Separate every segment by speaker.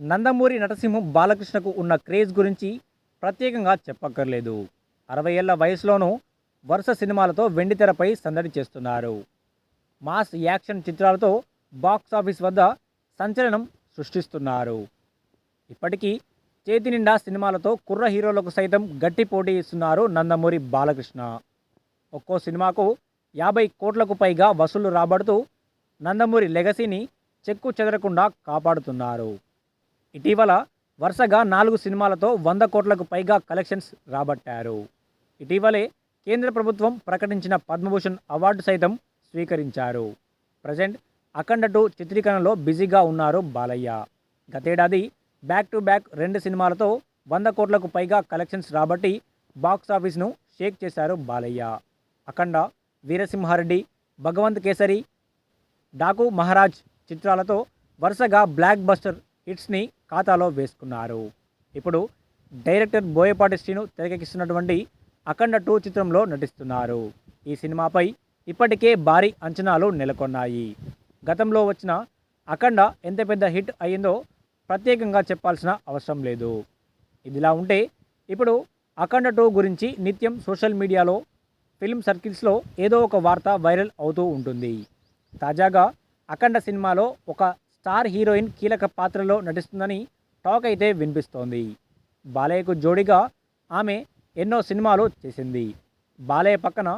Speaker 1: నందమూరి నటసింహం బాలకృష్ణకు ఉన్న క్రేజ్ గురించి ప్రత్యేకంగా చెప్పక్కర్లేదు. అరవై ఏళ్ళ వయసులోనూ వరుస సినిమాలతో వెండితెరపై సందడి చేస్తున్నారు. మాస్ యాక్షన్ చిత్రాలతో బాక్స్ ఆఫీస్ వద్ద సంచలనం సృష్టిస్తున్నారు. ఇప్పటికీ చేతి నిండా సినిమాలతో కుర్ర హీరోలకు సైతం గట్టి పోటీ ఇస్తున్నారు నందమూరి బాలకృష్ణ. ఒక్కో సినిమాకు యాభై కోట్లకు పైగా వసూళ్ళు రాబడుతూ నందమూరి లెగసీని చెక్కు చెదరకుండా కాపాడుతున్నారు. ఇటీవల వరుసగా నాలుగు సినిమాలతో వంద కోట్లకు పైగా కలెక్షన్స్ రాబట్టారు. ఇటీవలే కేంద్ర ప్రభుత్వం ప్రకటించిన పద్మభూషణ్ అవార్డు సైతం స్వీకరించారు. ప్రజెంట్ అఖండ టూ చిత్రీకరణలో బిజీగా ఉన్నారు బాలయ్య. గతేడాది బ్యాక్ టు బ్యాక్ రెండు సినిమాలతో వంద కోట్లకు పైగా కలెక్షన్స్ రాబట్టి బాక్స్ ఆఫీస్ను షేక్ చేశారు బాలయ్య. అఖండ వీరసింహారెడ్డి భగవంత్ కేసరి డాకు మహారాజ్ చిత్రాలతో వరుసగా బ్లాక్ బస్టర్ హిట్స్ని ఖాతాలో వేసుకున్నారు. ఇప్పుడు డైరెక్టర్ బోయపాటి శ్రీను తెరకెక్కిస్తున్నటువంటి అఖండ టూ చిత్రంలో నటిస్తున్నారు. ఈ సినిమాపై ఇప్పటికే భారీ అంచనాలు నెలకొన్నాయి. గతంలో వచ్చిన అఖండ ఎంత పెద్ద హిట్ అయ్యిందో ప్రత్యేకంగా చెప్పాల్సిన అవసరం లేదు. ఇదిలా ఉంటే ఇప్పుడు అఖండ టూ గురించి నిత్యం సోషల్ మీడియాలో ఫిల్మ్ సర్కిల్స్లో ఏదో ఒక వార్త వైరల్ అవుతూ ఉంటుంది. తాజాగా అఖండ సినిమాలో ఒక స్టార్ హీరోయిన్ కీలక పాత్రలో నటిస్తుందని టాక్ అయితే వినిపిస్తోంది. బాలయ్యకు జోడిగా ఆమె ఎన్నో సినిమాలు చేసింది. బాలయ్య పక్కన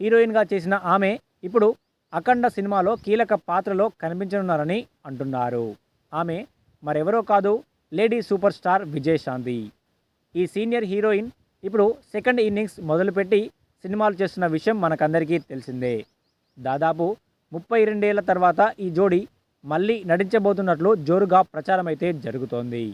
Speaker 1: హీరోయిన్గా చేసిన ఆమె ఇప్పుడు అఖండ సినిమాలో కీలక పాత్రలో కనిపించనున్నారని అంటున్నారు. ఆమె మరెవరో కాదు లేడీ సూపర్ స్టార్ విజయశాంతి. ఈ సీనియర్ హీరోయిన్ ఇప్పుడు సెకండ్ ఇన్నింగ్స్ మొదలుపెట్టి సినిమాలు చేస్తున్న విషయం మనకందరికీ తెలిసిందే. దాదాపు ముప్పై రెండేళ్ళ తర్వాత ఈ జోడి మళ్ళీ నటించబోతున్నట్లు జోరుగా ప్రచారం అయితే జరుగుతోంది.